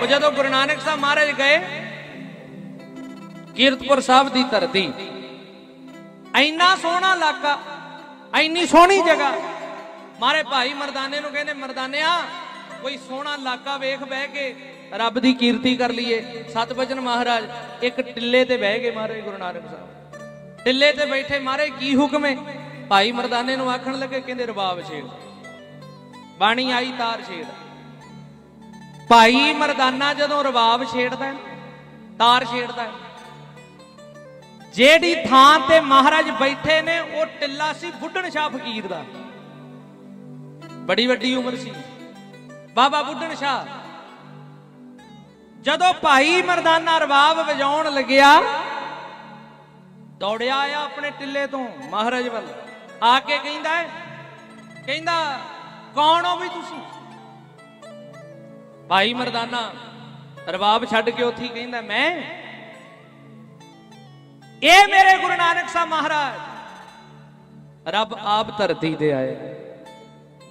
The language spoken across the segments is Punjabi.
ਉਹ ਜਦੋਂ ਗੁਰੂ ਨਾਨਕ ਸਾਹਿਬ ਮਹਾਰਾਜ ਗਏ, ਕੀਰਤਪੁਰ ਸਾਹਿਬ ਦੀ ਧਰਤੀ, ਇੰਨਾ ਸੋਹਣਾ ਇਲਾਕਾ, ਇੰਨੀ ਸੋਹਣੀ ਜਗ੍ਹਾ। ਮਾਰੇ ਭਾਈ ਮਰਦਾਨੇ ਨੂੰ ਕਹਿੰਦੇ, ਮਰਦਾਨਿਆ, ਕੋਈ ਸੋਹਣਾ ਇਲਾਕਾ ਵੇਖ ਬਹਿ ਕੇ, ਰੱਬ ਦੀ ਕੀਰਤੀ ਕਰ ਲਈਏ। ਸਤਬਚਨ ਮਹਾਰਾਜ, ਇੱਕ ਟਿੱਲੇ ਤੇ ਬਹਿ ਗਏ ਮਹਾਰਾਜ ਗੁਰੂ ਨਾਨਕ ਸਾਹਿਬ। ਟਿੱਲੇ ਤੇ ਬੈਠੇ ਮਾਰੇ, ਕੀ ਹੁਕਮ ਹੈ ਭਾਈ ਮਰਦਾਨੇ ਨੂੰ ਆਖਣ ਲੱਗੇ, ਕਹਿੰਦੇ ਰਬਾਬ ਛੇੜ ਬਾਣੀ ਆਈ, ਤਾਰ ਛੇੜ ਭਾਈ ਮਰਦਾਨਾ ਜਦੋਂ ਰਬਾਬ ਛੇੜਦਾ ਤਾਰ ਛੇੜਦਾ ਜਿਹੜੀ ਥਾਂ ਤੇ ਮਹਾਰਾਜ ਬੈਠੇ ਨੇ, ਉਹ ਟਿੱਲਾ ਸੀ ਬੁੱਢਣ ਸ਼ਾਹ ਫਕੀਰ ਦਾ। ਬੜੀ ਵੱਡੀ ਉਮਰ ਸੀ। ਬਾਬਾ ਬੁੱਢਣ ਸ਼ਾਹ। ਜਦੋਂ ਭਾਈ ਮਰਦਾਨਾ ਰਬਾਬ ਵਜਾਉਣ ਲੱਗਿਆ, ਦੌੜਿਆ ਆ ਆਪਣੇ ਟਿੱਲੇ ਤੋਂ ਮਹਾਰਾਜ ਵੱਲ। ਆ ਕੇ ਕਹਿੰਦਾ ਹੈ, ਕਹਿੰਦਾ, ਕੌਣ ਹੋ ਵੀ ਤੁਸੀਂ? ਭਾਈ ਮਰਦਾਨਾ ਰਬਾਬ ਛੱਡ ਕੇ ਉੱਥੇ ਕਹਿੰਦਾ, ਮੈਂ ਇਹ ਮੇਰੇ ਗੁਰੂ ਨਾਨਕ ਸਾਹਿਬ ਮਹਾਰਾਜ, ਰੱਬ ਆਪ ਧਰਤੀ ਤੇ ਆਏ।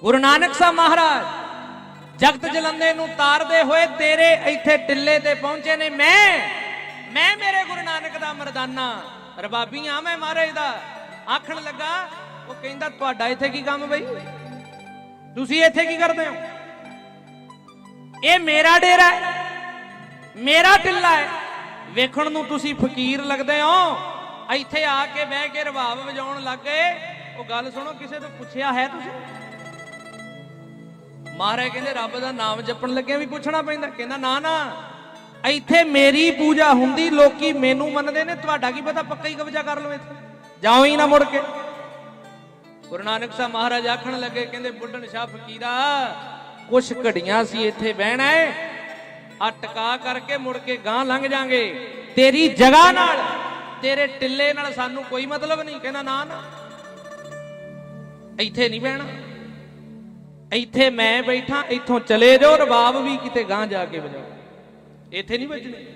ਗੁਰੂ ਨਾਨਕ ਸਾਹਿਬ ਮਹਾਰਾਜ, ਜਗਤ ਜਲੰਦੇ ਨੂੰ ਤਾਰਦੇ ਹੋਏ ਤੇਰੇ ਇੱਥੇ ਟਿੱਲੇ ਤੇ ਪਹੁੰਚੇ ਨੇ। ਮੈਂ ਮੈਂ ਮੇਰੇ ਗੁਰੂ ਨਾਨਕ ਦਾ ਮਰਦਾਨਾ। ਰਬਾਬੀ ਆ ਮੈਂ ਮਹਾਰਾਜ ਦਾ। ਆਖਣ ਲੱਗਾ, ਉਹ ਕਹਿੰਦਾ, ਤੁਹਾਡਾ ਇੱਥੇ ਕੀ ਕੰਮ ਬਈ? ਤੁਸੀਂ ਇੱਥੇ ਕੀ ਕਰਦੇ ਹੋ? ਇਹ ਮੇਰਾ ਡੇਰਾ ਹੈ। ਮੇਰਾ ਟਿੱਲਾ ਹੈ। ਵੇਖਣ ਨੂੰ ਤੁਸੀਂ ਫਕੀਰ ਲੱਗਦੇ ਹੋ। ਇੱਥੇ ਆ ਕੇ ਬਹਿ ਕੇ ਰਬਾਬ ਵਜਾਉਣ ਲੱਗ ਗਏ। ਉਹ ਗੱਲ ਸੁਣੋ, ਕਿਸੇ ਤੋਂ ਪੁੱਛਿਆ ਹੈ ਤੁਸੀਂ? ਮਹਾਰਾਜ ਕਹਿੰਦੇ, ਰੱਬ ਦਾ ਨਾਮ ਜਪਣ ਲੱਗਿਆ ਵੀ ਪੁੱਛਣਾ ਪੈਂਦਾ। ਕਹਿੰਦਾ, ਨਾ ਨਾ। ਇੱਥੇ ਮੇਰੀ ਪੂਜਾ ਹੁੰਦੀ, ਲੋਕੀ ਮੈਨੂੰ ਮੰਨਦੇ ਨੇ। ਤੁਹਾਡਾ ਕੀ ਪਤਾ, ਪੱਕਾ ਹੀ ਕਬਜ਼ਾ ਕਰ ਲਓ ਇੱਥੇ। ਜਾਓ ਹੀ ਨਾ ਮੁੜ ਕੇ। ਗੁਰੂ ਨਾਨਕ ਸਾਹਿਬ ਮਹਾਰਾਜ ਆਖਣ ਲੱਗੇ, ਕਹਿੰਦੇ, ਬੁੱਢਣ ਸ਼ਾਹ ਫਕੀਰਾ ਕੁਛ ਘੜੀਆਂ ਸੀ ਇੱਥੇ ਬਹਿਣਾ ਏ। ਆ ਟਕਾ ਕਰਕੇ ਮੁੜ ਕੇ ਗਾਂ ਲੰਘ ਜਾਾਂਗੇ। ਤੇਰੀ ਜਗ੍ਹਾ ਨਾਲ, ਤੇਰੇ ਟਿੱਲੇ ਨਾਲ ਸਾਨੂੰ ਕੋਈ ਮਤਲਬ ਨਹੀਂ। ਕਹਿੰਦਾ, ਨਾ ਨਾ। ਇੱਥੇ ਨਹੀਂ ਬਹਿਣਾ। ਇੱਥੇ ਮੈਂ ਬੈਠਾ, ਇੱਥੋਂ ਚਲੇ ਜਾਓ, ਰਬਾਬ ਵੀ ਕਿਤੇ ਗਾਂ ਜਾ ਕੇ ਵਜਾਓ। ਇੱਥੇ ਨਹੀਂ ਵੱਜਣੇ।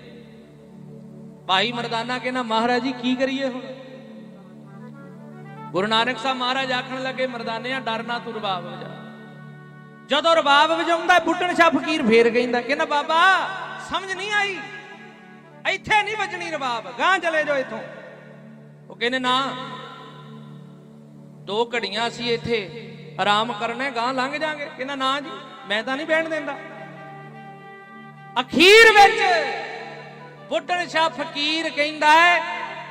ਭਾਈ ਮਰਦਾਨਾ ਕਹਿੰਦਾ, ਮਹਾਰਾਜ ਜੀ, ਕੀ ਕਰੀਏ ਹੁਣ? ਗੁਰੂ ਨਾਨਕ ਸਾਹਿਬ ਮਹਾਰਾਜ ਆਖਣ ਲੱਗੇ, ਮਰਦਾਨਿਆਂ, ਡਰਨਾ ਤੂੰ ਰਬਾਬ ਵਜਾ। ਜਦੋਂ ਰਬਾਬ ਵਜਾਉਂਦਾ, ਬੁੱਢਣ ਸ਼ਾਹ ਫਕੀਰ ਫੇਰ ਕਹਿੰਦਾ ਕਹਿੰਦਾ ਬਾਬਾ, ਸਮਝ ਨਹੀਂ ਆਈ। ਇੱਥੇ ਨਹੀਂ ਵੱਜਣੀ ਰਬਾਬ ਗਾਂ ਚਲੇ ਜਾਓ ਇੱਥੋਂ। ਉਹ ਕਹਿੰਦੇ, ਨਾ, ਦੋ ਘੜੀਆਂ ਸੀ ਇੱਥੇ ਆਰਾਮ ਕਰਨਾ ਗਾਂ ਲੰਘ ਜਾਾਂਗੇ। ਕਹਿੰਦਾ, ਨਾ ਜੀ, ਮੈਂ ਤਾਂ ਨਹੀਂ ਬਹਿਣ ਦਿੰਦਾ। ਅਖੀਰ ਵਿੱਚ ਬੁੱਢਣ ਸ਼ਾਹ ਫਕੀਰ ਕਹਿੰਦਾ ਹੈ,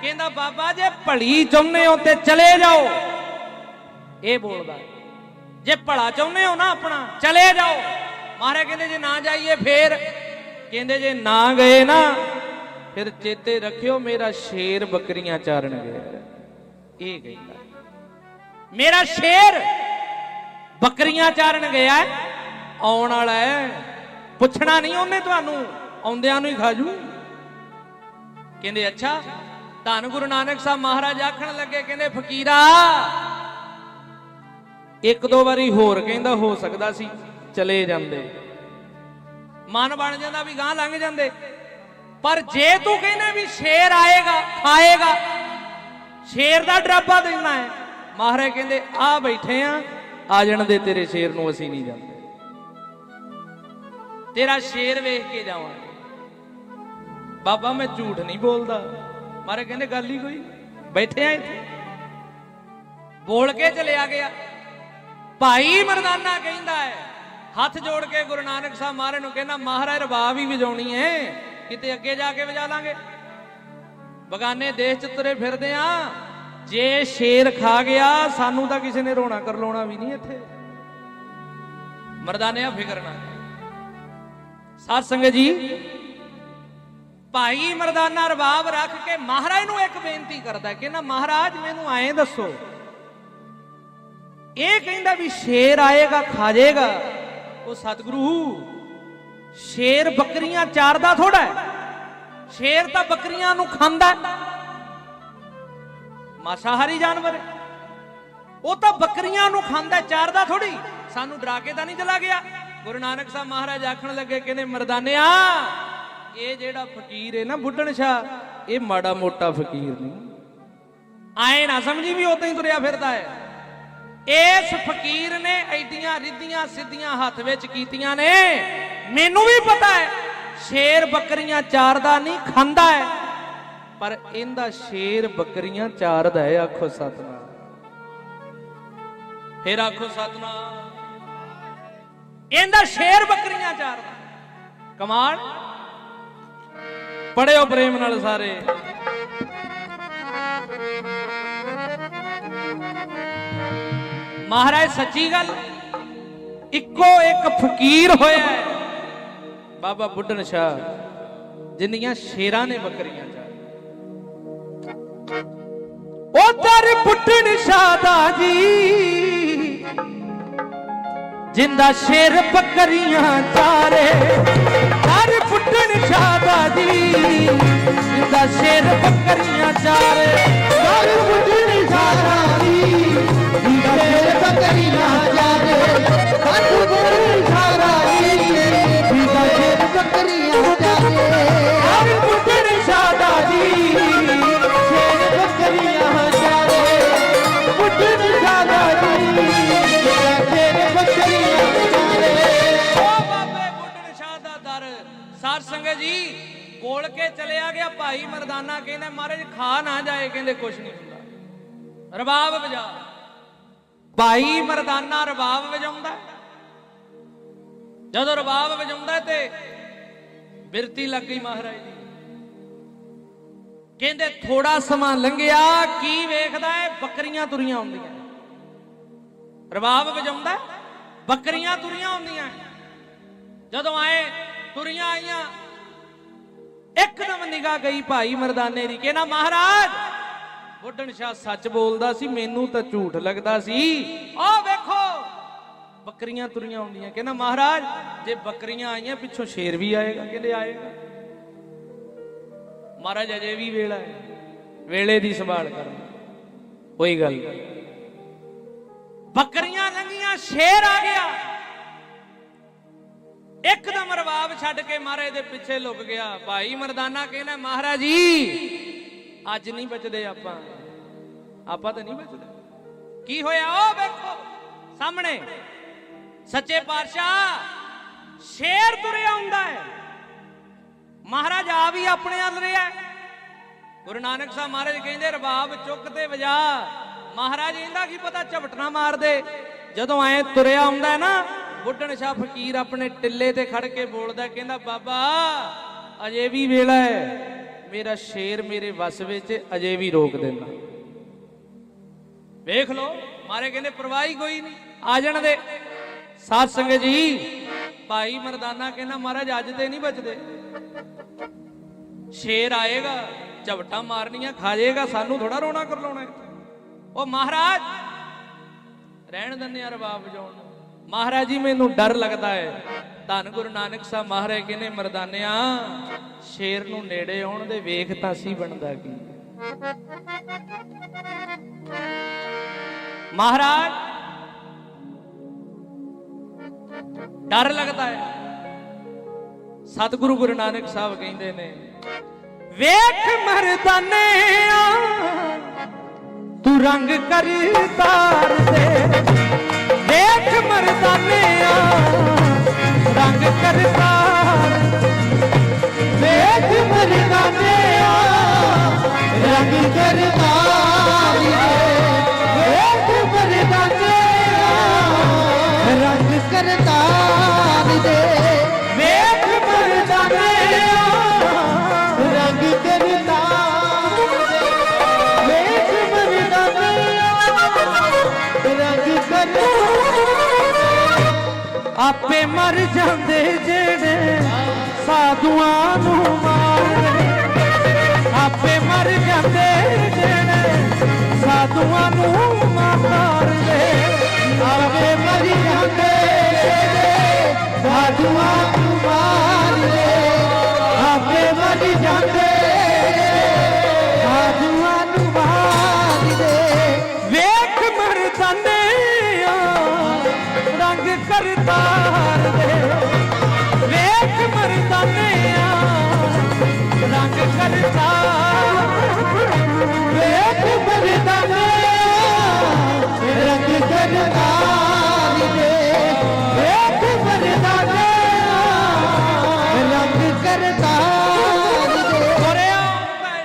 ਕਹਿੰਦਾ, ਬਾਬਾ, ਜੇ ਭਲੀ ਚਾਹੁੰਦੇ ਹੋ ਤੇ ਚਲੇ ਜਾਓ। ਇਹ ਬੋਲਦਾ ਹੈ। ਜੇ ਭਲਾ ਚਾਹੁੰਦੇ ਹੋ ਨਾ ਆਪਣਾ, ਚਲੇ ਜਾਓ। ਮਹਾਰਾਜ ਕਹਿੰਦੇ, ਜੇ ਨਾ ਜਾਈਏ ਫੇਰ। ਕਹਿੰਦੇ, ਜੇ ਨਾ ਗਏ ਨਾ, ਫਿਰ ਚੇਤੇ ਰੱਖਿਓ ਮੇਰਾ ਸ਼ੇਰ ਬੱਕਰੀਆਂ ਚਾਰਨ ਗਿਆ। ਇਹ ਕਹਿੰਦਾ ਮੇਰਾ ਸ਼ੇਰ ਬੱਕਰੀਆਂ ਚਾਰਨ ਗਿਆ ਆਉਣ ਵਾਲਾ ਹੈ। ਪੁੱਛਣਾ ਨਹੀਂ ਉਹਨੇ ਤੁਹਾਨੂੰ, ਆਉਂਦਿਆਂ ਨੂੰ ਹੀ ਖਾਜੂ ਕਹਿੰਦੇ, ਅੱਛਾ, ਧੰਨ ਗੁਰੂ ਨਾਨਕ ਸਾਹਿਬ ਮਹਾਰਾਜ ਆਖਣ ਲੱਗੇ, ਕਹਿੰਦੇ, ਫਕੀਰਾ ਇੱਕ ਦੋ ਵਾਰੀ ਹੋਰ ਕਹਿੰਦਾ ਹੋ ਸਕਦਾ ਸੀ, ਚਲੇ ਜਾਂਦੇ। ਮਨ ਬਣ ਜਾਂਦਾ ਵੀ ਗਾਂ ਲੰਘ ਜਾਂਦੇ। ਪਰ ਜੇ ਤੂੰ ਕਹਿੰਦਾ ਵੀ ਸ਼ੇਰ ਆਏਗਾ, ਖਾਏਗਾ, ਸ਼ੇਰ ਦਾ ਡਰਾਬਾ ਦੇਣਾ ਹੈ, ਮਹਾਰਾਜ ਕਹਿੰਦੇ, ਆ ਬੈਠੇ ਆ ਆ ਜਾਣ ਦੇ, ਤੇਰੇ ਸ਼ੇਰ ਨੂੰ ਅਸੀਂ ਨਹੀਂ ਜਾਂਦੇ। ਤੇਰਾ ਸ਼ੇਰ ਵੇਖ ਕੇ ਜਾਵਾਂਗੇ। ਬਾਬਾ, ਮੈਂ ਝੂਠ ਨਹੀਂ ਬੋਲਦਾ। ਮਹਾਰਾਜ ਕਹਿੰਦੇ, ਗੱਲ ਹੀ ਕੋਈ, ਬੈਠੇ ਆ ਇੱਥੇ। ਬੋਲ ਕੇ ਚਲਿਆ ਗਿਆ। ਭਾਈ ਮਰਦਾਨਾ ਕਹਿੰਦਾ ਹੈ, ਹੱਥ ਜੋੜ ਕੇ ਗੁਰੂ ਨਾਨਕ ਸਾਹਿਬ ਮਹਾਰਾਜ ਨੂੰ ਕਹਿੰਦਾ, ਮਹਾਰਾਜ ਰਬਾਬ ਹੀ ਵਜਾਉਣੀ ਹੈ, ਕਿਤੇ ਅੱਗੇ ਜਾ ਕੇ ਵਜਾ ਲਾਂਗੇ। ਬਗਾਨੇ ਦੇਸ਼ ਚ ਤੁਰੇ ਫਿਰਦੇ ਆ, ਜੇ ਸ਼ੇਰ ਖਾ ਗਿਆ, ਸਾਨੂੰ ਤਾਂ ਕਿਸੇ ਨੇ ਰੋਣਾ ਕਰ ਲਾਉਣਾ ਵੀ ਨਹੀਂ ਇੱਥੇ। ਮਰਦਾਨਿਆ ਫਿਕਰ ਨਾ ਸਾਧ ਸੰਗਤ ਜੀ, ਭਾਈ ਮਰਦਾਨਾ ਰਬਾਬ ਰੱਖ ਕੇ ਮਹਾਰਾਜ ਨੂੰ ਇੱਕ ਬੇਨਤੀ ਕਰਦਾ ਕਿ ਨਾ ਮਹਾਰਾਜ, ਮੈਨੂੰ ਐਂ ਦੱਸੋ ਇਹ ਕਹਿੰਦਾ ਵੀ ਸ਼ੇਰ ਆਏਗਾ, ਖਾ ਜਾਏਗਾ। ਉਹ ਸਤਿਗੁਰੂ, ਸ਼ੇਰ ਬੱਕਰੀਆਂ ਚਾਰਦਾ ਥੋੜਾ ਸ਼ੇਰ ਤਾਂ ਬੱਕਰੀਆਂ ਨੂੰ ਖਾਂਦਾ ਮਾਸਾਹਾਰੀ ਜਾਨਵਰ, ਉਹ ਤਾਂ ਬੱਕਰੀਆਂ ਨੂੰ ਖਾਂਦਾ ਚਾਰਦਾ ਥੋੜੀ ਸਾਨੂੰ ਡਰਾ ਕੇ ਤਾਂ ਨਹੀਂ ਚਲਾ ਗਿਆ। ਗੁਰੂ ਨਾਨਕ ਸਾਹਿਬ ਮਹਾਰਾਜ ਆਖਣ ਲੱਗੇ, ਕਹਿੰਦੇ, ਮਰਦਾਨਿਆ, ਇਹ ਜਿਹੜਾ ਫਕੀਰ ਹੈ ਨਾ ਬੁੱਢਣ ਸ਼ਾਹ ਇਹ ਮਾੜਾ ਮੋਟਾ ਫਕੀਰ ਨਹੀਂ। ਆਏ ਨਾ ਸਮਝੀ ਵੀ ਉਦਾਂ ਹੀ ਤੁਰਿਆ ਫਿਰਦਾ ਹੈ। ਇਸ ਫਕੀਰ ਨੇ ਐਡੀਆਂ ਰਿੱਧੀਆਂ ਸਿੱਧੀਆਂ ਹੱਥ ਵਿੱਚ ਕੀਤੀਆਂ ਨੇ। ਮੈਨੂੰ ਵੀ ਪਤਾ ਹੈ, ਸ਼ੇਰ ਬੱਕਰੀਆਂ ਚਾਰਦਾ ਨਹੀਂ, ਖਾਂਦਾ ਹੈ। ਪਰ ਇਹਦਾ ਸ਼ੇਰ ਬੱਕਰੀਆਂ ਚਾਰਦਾ ਹੈ, ਆਖੋ ਸਤਨਾਮ। ਫੇਰ ਆਖੋ ਸਤਨਾਮ। ਇਹਦਾ ਸ਼ੇਰ ਬੱਕਰੀਆਂ ਚਾਰਦਾ ਕਮਾਲ। ਪੜਿਓ ਪ੍ਰੇਮ ਨਾਲ ਸਾਰੇ। ਮਹਾਰਾਜ, ਸੱਚੀ ਗੱਲ, ਇੱਕੋ ਇੱਕ ਫਕੀਰ ਹੋਇਆ ਹੈ। ਬਾਬਾ ਬੁੱਢਨ ਸ਼ਾਹ, ਜਿੰਨੀਆਂ ਸ਼ੇਰਾਂ ਨੇ ਬੱਕਰੀਆਂ ਚਾਰ। ਉਧਰ ਬੁੱਢਣ ਸ਼ਾਹ ਦਾ ਜੀ, ਜਿੰਦਾ ਸ਼ੇਰ ਬੱਕਰੀਆਂ ਚਾਰੇ, ਹਰ ਬੁੱਢਣ ਸ਼ਾਹ ਦਾ ਜੀ। ਮਹਾਰਾਜ ਖਾ ਨਾ ਜਾਏ, ਕਹਿੰਦੇ ਕੁਛ ਨਹੀਂ ਹੁੰਦਾ। ਰਬਾਬ ਵਜਾ। ਭਾਈ ਮਰਦਾਨਾ ਰਬਾਬ ਵਜਾਉਂਦਾ ਜਦੋਂ ਰਬਾਬ ਵਜਾਉਂਦਾ ਤੇ ਬਿਰਤੀ ਲੱਗ ਗਈ ਮਹਾਰਾਜ ਦੀ। ਕਹਿੰਦੇ ਥੋੜਾ ਸਮਾਂ ਲੰਘਿਆ, ਕੀ ਵੇਖਦਾ ਹੈ? ਬੱਕਰੀਆਂ ਤੁਰੀਆਂ ਆਉਂਦੀਆਂ ਰਬਾਬ ਵਜਾਉਂਦਾ ਬੱਕਰੀਆਂ ਤੁਰੀਆਂ ਆਉਂਦੀਆਂ ਜਦੋਂ ਆਏ, ਤੁਰੀਆਂ ਆਈਆਂ ਇੱਕਦਮ ਨਿਗਾਹ ਗਈ ਭਾਈ ਮਰਦਾਨੇ ਦੀ, ਕਹਿੰਦਾ, ਮਹਾਰਾਜ, ਬੁੱਢਣ ਸ਼ਾਹ ਸੱਚ ਬੋਲਦਾ ਸੀ, ਮੈਨੂੰ ਤਾਂ ਝੂਠ ਲੱਗਦਾ ਸੀ। ਆਹ ਵੇਖੋ, ਬੱਕਰੀਆਂ ਤੁਰੀਆਂ ਆਉਂਦੀਆਂ, ਕਹਿੰਦਾ, ਮਹਾਰਾਜ, ਜੇ ਬੱਕਰੀਆਂ ਆਈਆਂ, ਪਿੱਛੋਂ ਸ਼ੇਰ ਵੀ ਆਏਗਾ, ਕਹਿੰਦੇ ਆਏਗਾ? ਮਹਾਰਾਜ, ਅਜੇ ਵੀ ਵੇਲਾ ਹੈ, ਵੇਲੇ ਦੀ ਸੰਭਾਲ ਕਰੋ ਕੋਈ ਗੱਲ ਨਹੀਂ। ਬੱਕਰੀਆਂ ਲੰਗੀਆਂ ਸ਼ੇਰ ਆ ਗਿਆ। ਇੱਕਦਮ ਰਵਾਬ ਛੱਡ ਕੇ ਮਹਾਰਾਜ ਦੇ ਪਿੱਛੇ ਲੁਕ ਗਿਆ। ਭਾਈ ਮਰਦਾਨਾ ਕਹਿੰਦਾ, ਮਹਾਰਾਜ ਜੀ, ਅੱਜ ਨਹੀਂ ਬਚਦੇ ਆਪਾਂ। ਆਪਾਂ ਤਾਂ ਨਹੀਂ ਬਚਦੇ। ਕੀ ਹੋਇਆ? ਉਹ ਵੇਖੋ, ਸਾਹਮਣੇ। ਸੱਚੇ ਪਾਤਸ਼ਾਹ ਸ਼ੇਰ ਤੁਰਿਆ ਆਉਂਦਾ ਹੈ। ਮਹਾਰਾਜ ਆ ਵੀ ਆਪਣੇ ਵੱਲ ਰਿਹਾ ਹੈ। ਗੁਰੂ ਨਾਨਕ ਸਾਹਿਬ ਮਹਾਰਾਜ ਕਹਿੰਦੇ ਰਬਾਬ ਚੁੱਕ ਤੇ ਵਜਾ। ਮਹਾਰਾਜ ਇਹਦਾ ਕੀ ਪਤਾ, ਝਪਟਣਾ ਮਾਰਦੇ। ਜਦੋਂ ਐ ਤੁਰਿਆ ਆਉਂਦਾ ਹੈ ਨਾ ਬੁੱਢਣ ਸ਼ਾਹ ਫਕੀਰ ਆਪਣੇ ਟਿੱਲੇ ਤੇ ਖੜ ਕੇ ਬੋਲਦਾ, ਕਹਿੰਦਾ, ਬਾਬਾ, ਅਜੇ ਵੀ ਵੇਲਾ ਹੈ। ਮੇਰਾ ਸ਼ੇਰ ਮੇਰੇ ਵਸ ਵਿੱਚ ਅਜੇ ਵੀ ਰੋਕ ਦੇਣਾ ਵੇਖ ਲਓ, ਮਾਰੇ ਕਹਿੰਦੇ, ਪਰਵਾਹੀ ਕੋਈ ਨਹੀਂ, ਆ ਜਾਣ ਦੇ। ਸਾਧ ਸੰਗਤ ਜੀ, ਭਾਈ ਮਰਦਾਨਾ ਕਹਿੰਦਾ, ਮਹਾਰਾਜ, ਅੱਜ ਤੇ ਨਹੀਂ ਬਚਦੇ। ਸ਼ੇਰ ਆਏਗਾ ਝਵਟਾ ਮਾਰਨੀਆਂ, ਖਾ ਜਾਏਗਾ, ਸਾਨੂੰ ਥੋੜਾ ਰੋਣਾ ਕਰ ਲਾਉਣਾ ਉਹ ਮਹਾਰਾਜ, ਰਹਿਣ ਦਿੰਦੇ ਆ ਰਬਾਬ ਵਜਾਉਣ ਮਹਾਰਾਜ ਜੀ, ਮੈਨੂੰ ਡਰ ਲੱਗਦਾ ਹੈ। ਧੰਨ ਗੁਰੂ ਨਾਨਕ ਸਾਹਿਬ ਮਹਾਰਾਜ ਕਹਿੰਦੇ ਮਰਦਾਨਿਆ, ਸ਼ੇਰ ਨੂੰ ਨੇੜੇ ਆਉਣ ਦੇ ਵੇਖ ਤਾਂ ਸੀ ਬਣਦਾ ਕੀ। ਮਹਾਰਾਜ, ਡਰ ਲੱਗਦਾ ਹੈ। ਸਤਿਗੁਰੂ ਗੁਰੂ ਨਾਨਕ ਸਾਹਿਬ ਕਹਿੰਦੇ ਨੇ, ਵੇਖ ਮਰਦਾਨਿਆ, ਤੂੰ ਰੰਗ ਕਰ ਤਾਰ ਦੇ ਵੇਖ ਮਰਦਾਨਿਆ ਰੰਗ ਕਰਦਾ ਤਾਰ ਵੇਖ ਰੰਗ ਕਰਤਾਰੀ ਦੇਖ ਵੇਖ ਮਰਦਾਨੇ ਰੰਗ ਕਰਤਾਰੀ ਦੇ ਆਪੇ ਮਰ ਜਾਂਦੇ ਜਿਹੜੇ ਸਾਧੂਆਂ ਨੂੰ ਮਾਰਦੇ ਆਪੇ ਮਰ ਜਾਂਦੇ ਜਿਹੜੇ ਸਾਧੂਆਂ ਨੂੰ ਮਾਰਦੇ। ਆਪੇ ਮਰ ਜਾਂਦੇ ਸਾਧੂਆਂ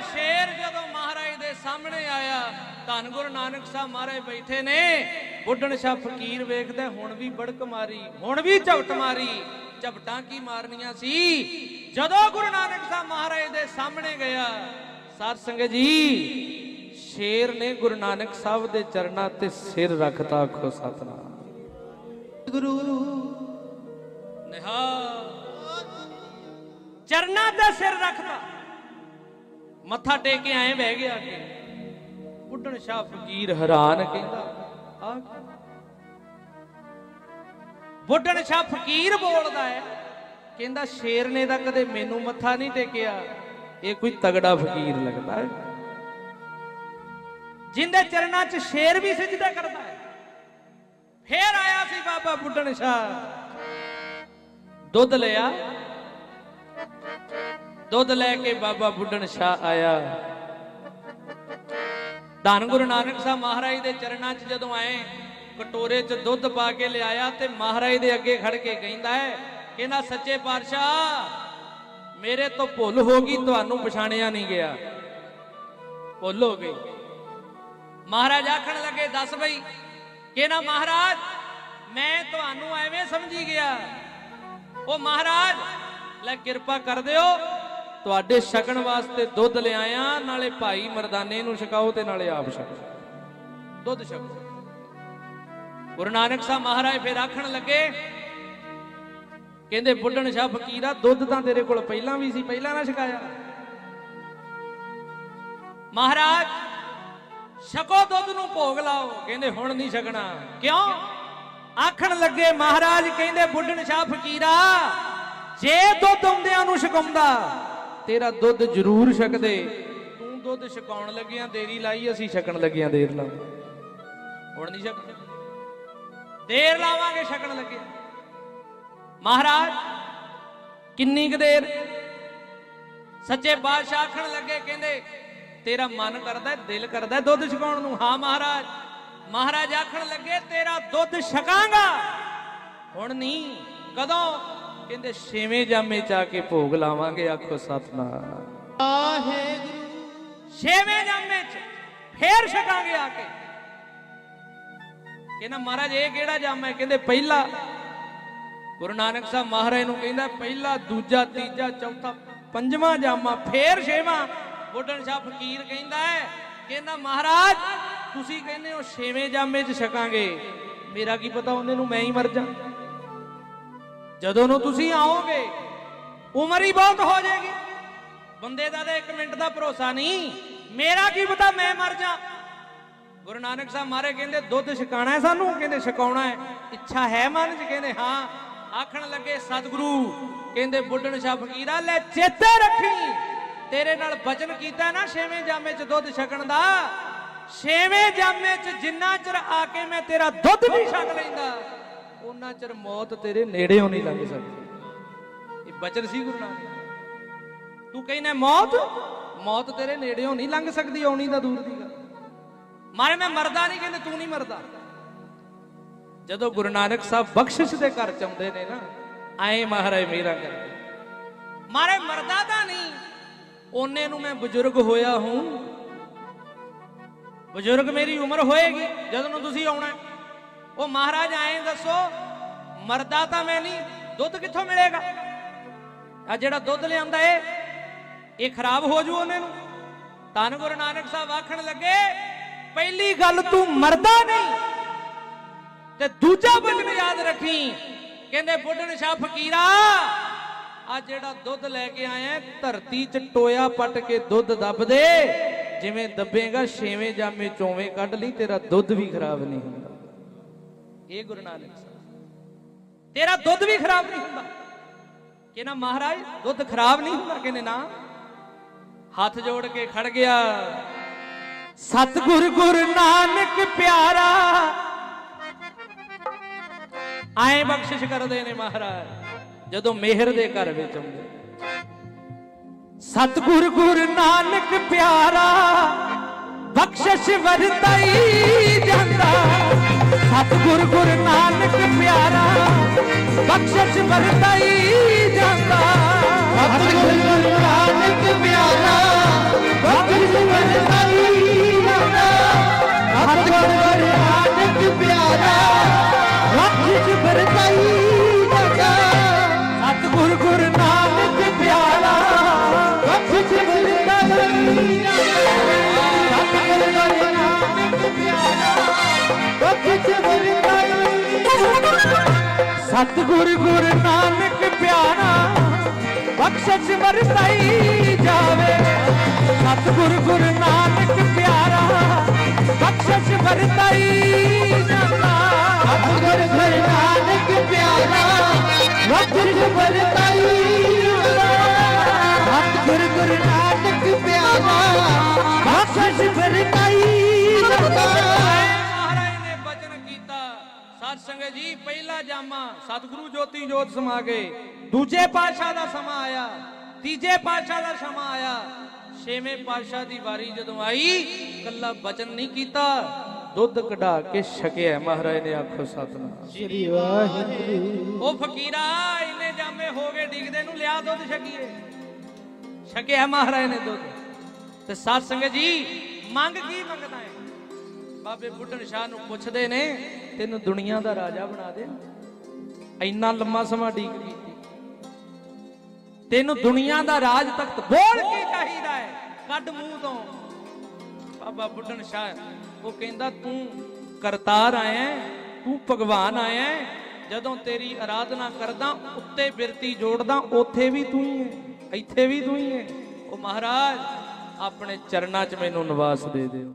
ਸ਼ੇਰ ਜਦੋਂ ਮਹਾਰਾਜ ਦੇ ਸਾਹਮਣੇ ਆਇਆ ਧੰਨ ਗੁਰੂ ਨਾਨਕ ਸਾਹਿਬ ਮਹਾਰਾਜ ਬੈਠੇ ਨੇ ਬੁੱਢਣ ਸ਼ਾਹ ਫਕੀਰ ਵੇਖਦਾ ਹੁਣ ਵੀ ਬੜਕ ਮਾਰੀ ਹੁਣ ਵੀ ਝਵਟ ਮਾਰੀ ਝਪਟਾਂ ਕੀ ਮਾਰਨੀਆਂ ਸੀ? ਜਦੋਂ ਗੁਰੂ ਨਾਨਕ ਸਾਹਿਬ ਮਹਾਰਾਜ ਦੇ ਸਾਹਮਣੇ ਗਿਆ ਸਾਧ ਸੰਗਤ ਜੀ ਸ਼ੇਰ ਨੇ ਗੁਰੂ ਨਾਨਕ ਸਾਹਿਬ ਦੇ ਚਰਨਾਂ ਤੇ ਸਿਰ ਰੱਖਤਾ ਆਖੋ ਸਤਨਾਮ। ਗੁਰੂ ਨਿਹਾਲ। ਚਰਨਾਂ ਤੇ ਸਿਰ ਰੱਖਦਾ ਮੱਥਾ ਟੇਕ ਕੇ ਐਂ ਬਹਿ ਗਿਆ ਕਿ ਬੁੱਢਣ ਸ਼ਾਹ ਫਕੀਰ ਹੈਰਾਨ ਕਹਿੰਦਾ ਆ ਬੁੱਢਣ ਸ਼ਾਹ ਫਕੀਰ ਬੋਲਦਾ ਹੈ। ਕਹਿੰਦਾ ਸ਼ੇਰ ਨੇ ਤਾਂ ਕਦੇ ਮੈਨੂੰ ਮੱਥਾ ਨਹੀਂ ਟੇਕਿਆ। ਇਹ ਕੋਈ ਤਗੜਾ ਫਕੀਰ ਲੱਗਦਾ ਹੈ। ਜਿੰਦੇ ਚਰਨਾਂ 'ਚ ਸ਼ੇਰ ਵੀ ਸਜਦਾ ਕਰਦਾ ਹੈ। ਫੇਰ ਆਇਆ ਸੀ ਬਾਬਾ ਬੁੱਢਣ ਸ਼ਾਹ। ਦੁੱਧ ਲਿਆ। ਦੁੱਧ ਲੈ ਕੇ ਬਾਬਾ ਬੁੱਢਣ ਸ਼ਾਹ ਆਇਆ। ਧੰਨ ਗੁਰੂ ਨਾਨਕ ਸਾਹਿਬ ਮਹਾਰਾਜ ਦੇ ਚਰਨਾਂ 'ਚ ਜਦੋਂ ਆਏ ਕਟੋਰੇ 'ਚ ਦੁੱਧ ਪਾ ਕੇ ਲਿਆਇਆ ਤੇ ਮਹਾਰਾਜ ਦੇ ਅੱਗੇ ਖੜ ਕੇ ਕਹਿੰਦਾ ਹੈ, ਕਹਿੰਦਾ, ਸੱਚੇ ਪਾਤਸ਼ਾਹ, ਮੇਰੇ ਤੋਂ ਭੁੱਲ ਹੋ ਗਈ, ਤੁਹਾਨੂੰ ਪਛਾਣਿਆ ਨਹੀਂ ਗਿਆ। ਭੁੱਲ ਹੋ ਗਈ। ਮਹਾਰਾਜ ਆਖਣ ਲੱਗੇ, ਦੱਸ ਬਈ, ਕਹਿੰਦਾ, ਮਹਾਰਾਜ, ਮੈਂ ਤੁਹਾਨੂੰ ਐਵੇਂ ਸਮਝੀ ਗਿਆ। ਉਹ ਮਹਾਰਾਜ, ਲੈ ਕਿਰਪਾ ਕਰ ਦਿਓ, ਤੁਹਾਡੇ ਛਕਣ ਵਾਸਤੇ ਦੁੱਧ ਲਿਆਇਆ, ਨਾਲੇ ਭਾਈ ਮਰਦਾਨੇ ਨੂੰ ਛਕਾਓ ਤੇ ਨਾਲੇ ਆਪ ਛਕੋ। ਦੁੱਧ ਛਕੋ। ਗੁਰੂ ਨਾਨਕ ਸਾਹਿਬ ਮਹਾਰਾਜ ਫਿਰ ਆਖਣ ਲੱਗੇ, ਕਹਿੰਦੇ ਬੁੱਢਣ ਸ਼ਾਹ ਫਕੀਰਾ ਦੁੱਧ ਤਾਂ ਤੇਰੇ ਕੋਲ ਪਹਿਲਾਂ ਵੀ ਸੀ, ਪਹਿਲਾਂ ਨਾ ਛਕਾਇਆ। ਮਹਾਰਾਜ, ਛਕੋ ਦੁੱਧ ਨੂੰ ਭੋਗ ਲਾਓ, ਕਹਿੰਦੇ ਹੁਣ ਨਹੀਂ ਛਕਣਾ। ਕਿਉਂ? ਆਖਣ ਲੱਗੇ, ਮਹਾਰਾਜ ਕਹਿੰਦੇ ਬੁੱਢਣ ਸ਼ਾਹ ਫਕੀਰਾ ਜੇ ਦੁੱਧ ਆਉਂਦਿਆਂ ਨੂੰ ਛਕਾਉਂਦਾ, ਤੇਰਾ ਦੁੱਧ ਜ਼ਰੂਰ ਛਕਦੇ। ਤੂੰ ਦੁੱਧ ਛਕਾਉਣ ਲੱਗਿਆਂ ਦੇਰੀ ਲਾਈ ਅਸੀਂ ਛਕਣ ਲੱਗਿਆਂ ਦੇਰ ਲਾ ਹੁਣ ਨਹੀਂ ਛਕਣਾ। ਦੇਰ ਲਾਵਾਂਗੇ ਛਕਣ ਲੱਗਿਆ ਮਹਾਰਾਜ ਕਿੰਨੀ ਕੁ ਦੇਰ? ਸੱਚੇ ਬਾਦਸ਼ਾਹ ਆਖਣ ਲੱਗੇ ਕਹਿੰਦੇ ਤੇਰਾ ਮਨ ਕਰਦਾ ਦਿਲ ਕਰਦਾ ਦੁੱਧ ਛਕਾਉਣ ਨੂੰ। ਹਾਂ ਮਹਾਰਾਜ ਮਹਾਰਾਜ ਆਖਣ ਲੱਗੇ ਤੇਰਾ ਦੁੱਧ ਛਕਾਂਗਾ। ਹੁਣ ਨਹੀਂ ਕਦੋਂ? ਕਹਿੰਦੇ ਛੇਵੇਂ ਜਾਮੇ ਚ ਆ ਕੇ ਭੋਗ ਲਾਵਾਂਗੇ ਆਖੋ ਸਤਨਾਮ। ਵਾਹਿਗੁਰੂ। ਛੇਵੇਂ ਜਾਮੇ ਚ ਫੇਰ ਛਕਾਂਗੇ ਆ ਕੇ। ਕਹਿੰਦਾ, ਮਹਾਰਾਜ, ਇਹ ਕਿਹੜਾ ਜਾਮ ਹੈ? ਕਹਿੰਦੇ, ਪਹਿਲਾ ਗੁਰੂ ਨਾਨਕ ਸਾਹਿਬ ਮਹਾਰਾਜ ਨੂੰ ਕਹਿੰਦਾ, ਪਹਿਲਾ, ਦੂਜਾ, ਤੀਜਾ, ਚੌਥਾ, ਪੰਜਵਾਂ ਜਾਮਾ ਫੇਰ ਛੇਵਾਂ। ਬੁੱਢਣ ਸ਼ਾਹ ਫਕੀਰ ਕਹਿੰਦਾ ਹੈ, ਕਹਿੰਦਾ, ਮਹਾਰਾਜ, ਤੁਸੀਂ ਕਹਿੰਦੇ ਹੋ ਛੇਵੇਂ ਜਾਮੇ 'ਚ ਛਕਾਂਗੇ। ਮੇਰਾ ਕੀ ਪਤਾ ਉਹਨੇ ਨੂੰ ਮੈਂ ਹੀ ਮਰ ਜਾ। ਜਦੋਂ ਨੂੰ ਤੁਸੀਂ ਆਓਗੇ, ਉਮਰ ਹੀ ਬਹੁਤ ਹੋ ਜਾਏਗੀ। ਬੰਦੇ ਦਾ ਤਾਂ 1 ਮਿੰਟ ਦਾ ਭਰੋਸਾ ਨਹੀਂ। ਮੇਰਾ ਕੀ ਪਤਾ ਮੈਂ ਮਰ ਜਾ। ਗੁਰੂ ਨਾਨਕ ਸਾਹਿਬ ਮਾਰੇ ਕਹਿੰਦੇ, ਦੁੱਧ ਛਕਾਣਾ ਹੈ ਸਾਨੂੰ? ਕਹਿੰਦੇ, ਛਕਾਉਣਾ ਹੈ। ਇੱਛਾ ਹੈ ਮਨ 'ਚ ਕਹਿੰਦੇ, ਹਾਂ। ਆਖਣ ਲੱਗੇ, ਸਤਿਗੁਰੂ। ਕਹਿੰਦੇ, ਬੁੱਢਣ ਸ਼ਾਹ ਫਕੀਰਾ ਲੈ ਚੇਤੇ ਰੱਖੀ। ਤੇਰੇ ਨਾਲ ਵਚਨ ਕੀਤਾ ਨਾ ਛੇਵੇਂ ਜਾਮੇ 'ਚ ਦੁੱਧ ਛਕਣ ਦਾ। ਛੇਵੇਂ ਜਾਮੇ 'ਚ ਜਿੰਨਾ ਚਿਰ ਆ ਕੇ ਮੈਂ ਤੇਰਾ ਦੁੱਧ ਨਹੀਂ ਛਕ ਲੈਂਦਾ ਉਹਨਾਂ ਚਿਰ ਮੌਤ ਤੇਰੇ ਨੇੜੇੋਂ ਨਹੀਂ ਲੰਘ ਸਕਦੀ। ਇਹ ਬਚਨ ਸੀ ਗੁਰੂ ਨਾਨਕ ਤੂੰ ਕਹਿੰਦਾ, ਮੌਤ? ਮੌਤ ਤੇਰੇ ਨੇੜੇੋਂ ਨਹੀਂ ਲੰਘ ਸਕਦੀ, ਆਉਣੀ ਤਾਂ ਦੂਰ ਦੀ। ਮਾਰੇ, ਮੈਂ ਮਰਦਾ ਨਹੀਂ, ਕਹਿੰਦੇ ਤੂੰ ਨਹੀਂ ਮਰਦਾ। ਜਦੋਂ ਗੁਰੂ ਨਾਨਕ ਸਾਹਿਬ ਬਖਸ਼ਿਸ਼ ਦੇ ਘਰ ਚ ਆਉਂਦੇ ਨੇ ਨਾ, ਆਏ ਮਹਾਰਾਜ ਮੇਰਾ ਕਰਦੇ ਮਾਰੇ, ਮਰਦਾ ਤਾਂ ਨਹੀਂ, ਉਹਨੇ ਨੂੰ ਮੈਂ ਬਜ਼ੁਰਗ ਹੋਇਆ ਹੂੰ। ਬਜ਼ੁਰਗ ਮੇਰੀ ਉਮਰ ਹੋਏਗੀ, ਜਦੋਂ ਨੂੰ ਤੁਸੀਂ ਆਉਣਾ ਉਹ ਮਹਾਰਾਜ ਆਏ ਦੱਸੋ, ਮਰਦਾ ਤਾਂ ਮੈਂ ਨਹੀਂ, ਦੁੱਧ ਕਿੱਥੋਂ ਮਿਲੇਗਾ? ਆ ਜਿਹੜਾ ਦੁੱਧ ਲਿਆਂਦਾ ਏ, ਇਹ ਖਰਾਬ ਹੋ ਜੂ ਉਹਨੇ ਨੂੰ। ਧੰਨ ਗੁਰੂ ਨਾਨਕ ਸਾਹਿਬ ਆਖਣ ਲੱਗੇ ਪਹਿਲੀ ਗੱਲ ਤੂੰ ਮਰਦਾ ਨਹੀਂ ਤੇ ਦੂਜਾ ਬਚਨ ਯਾਦ ਰੱਖੀ। ਕਹਿੰਦੇ, ਬੁੱਢਣ ਸ਼ਾਹ ਫਕੀਰਾ, ਆ ਜਿਹੜਾ ਦੁੱਧ ਲੈ ਕੇ ਆਇਆ, ਧਰਤੀ 'ਚ ਟੋਇਆ ਪੱਟ ਕੇ ਦੁੱਧ ਦੱਬ ਦੇ। ਜਿਵੇਂ ਦੱਬੇਗਾ, ਛੇਵੇਂ ਜਾਮੇ ਚੋਵੇਂ ਕੱਢ ਲਈ, ਤੇਰਾ ਦੁੱਧ ਵੀ ਖਰਾਬ ਨਹੀਂ ਹੁੰਦਾ। ਇਹ ਗੁਰੂ ਨਾਨਕ ਸਾਹਿਬ। ਤੇਰਾ ਦੁੱਧ ਵੀ ਖਰਾਬ ਨਹੀਂ ਹੁੰਦਾ। ਕਹਿੰਦਾ ਮਹਾਰਾਜ, ਦੁੱਧ ਖਰਾਬ ਨਹੀਂ ਹੁੰਦਾ? ਕਹਿੰਦੇ, ਨਾ। ਹੱਥ ਜੋੜ ਕੇ ਖੜ ਗਿਆ। ਸਤਿਗੁਰ ਗੁਰ ਨਾਨਕ ਪਿਆਰਾ। ਆਏ ਬਖਸ਼ਿਸ਼ ਕਰਦੇ ਨੇ ਮਹਾਰਾਜ, ਜਦੋਂ ਮਿਹਰ ਦੇ ਘਰ ਵਿੱਚ ਆਉਂਦੇ। ਸਤਿਗੁਰ ਗੁਰੂ ਨਾਨਕ ਪਿਆਰਾ, ਬਖਸ਼ਿਸ਼ ਵਰਤਾਈ ਜਾਂਦਾ। ਸਤਿਗੁਰ ਗੁਰੂ ਨਾਨਕ ਪਿਆਰਾ, ਬਖਸ਼ਿਸ਼ ਵਰਤਾਈ ਜਾਂਦਾ। ਸਤਿਗੁਰ ਗੁਰੂ ਨਾਨਕ ਪਿਆਰਾ ਬਖਸ਼ ਵਰਤਾਈ ਗੁਰ ਨਾਨਕ ਗੁਰ ਨਾਨਕ ਪਿਆਰਾ ਰੱਖ ਜਬਰ ਨਾਨਕ ਪਿਆਰਾ ਰੱਖ ਬਖਸ਼ਿਸ਼ ਵਰਸਾਈ ਜਾਵੇ। ਸਤਿਗੁਰ ਗੁਰ ਨਾਨਕ ਪਿਆਰਾ ਬਖਸ਼ਿਸ਼ ਵਰਤਾਈ ਜਾਂਦਾ। ਸਤਿਗੁਰ ਗੁਰੂ ਨਾਨਕ ਪਿਆਰਾ ਵਖਰ ਵਰਤਾਈ ਸਤਿਗੁਰ ਗੁਰੂ ਨਾਨਕ ਪਿਆਰਾ ਬਖਸ਼ਿਸ਼ ਵਰਤਾਈ ਮਹਾਰਾਜ ਨੇ ਬਚਨ ਕੀਤਾ ਸਤ ਸੰਗਤ ਜੀ, ਪਹਿਲਾ ਜਾਮਾ ਸਤਿਗੁਰੂ ਜੋਤੀ ਜੋਤ ਸਮਾ ਗਏ। ਦੂਜੇ ਪਾਤਸ਼ਾਹ ਦਾ ਸਮਾਂ ਆਇਆ, ਤੀਜੇ ਪਾਤਸ਼ਾਹ ਦਾ ਸਮਾਂ ਆਇਆ। ਛੇਵੇਂ ਪਾਤਸ਼ਾਹ ਦੀ ਵਾਰੀ ਜਦੋਂ ਆਈ ਕੱਲਾ ਬਚਨ ਨਹੀਂ ਕੀਤਾ ਦੁੱਧ ਕਢਾ ਕੇ ਛਕਿਆ। ਮਹਾਰਾਜ ਨੇ ਆਖੋ ਸਤਨਾਮ। ਸ੍ਰੀ ਵਾਹਿਗੁਰੂ। ਉਹ ਫਕੀਰਾ ਇੰਨੇ ਜਾਮੇ ਹੋ ਗਏ ਡਿੱਗਦੇ ਨੂੰ ਲਿਆ ਦੁੱਧ ਛਕੀਏ। ਛਕਿਆ ਮਹਾਰਾਜ ਨੇ ਦੁੱਧ। ਤੇ ਸਾਧ ਸੰਗਤ ਜੀ ਮੰਗ ਕੀ ਮੰਗਦਾ ਹੈ? ਬਾਬੇ ਬੁੱਢਣ ਸ਼ਾਹ ਨੂੰ ਪੁੱਛਦੇ ਨੇ ਤੈਨੂੰ ਦੁਨੀਆ ਦਾ ਰਾਜਾ ਬਣਾ ਦੇ। ਇੰਨਾ ਲੰਮਾ ਸਮਾਂ ਡੀਕ ਤੈਨੂੰ ਦੁਨੀਆ ਦਾ ਰਾਜ ਤਖਤ ਬੋਲ ਕੀ ਚਾਹੀਦਾ ਹੈ। ਕੱਢ ਮੂੰਹ ਤੋਂ। ਬਾਬਾ ਬੁੱਢਣ ਸ਼ਾਹ ਉਹ ਕਹਿੰਦਾ ਤੂੰ ਕਰਤਾਰ ਆਇਆ ਤੂੰ ਭਗਵਾਨ ਆਇਆ। ਜਦੋਂ ਤੇਰੀ ਆਰਾਧਨਾ ਕਰਦਾ ਉੱਤੇ ਬਿਰਤੀ ਜੋੜਦਾ ਉੱਥੇ ਵੀ ਤੂੰ ਹੀ ਹੈ ਇੱਥੇ ਵੀ ਤੂੰ ਹੀ ਹੈ। ਉਹ ਮਹਾਰਾਜ ਆਪਣੇ ਚਰਨਾਂ 'ਚ ਮੈਨੂੰ ਨਿਵਾਸ ਦੇ ਦਿਓ।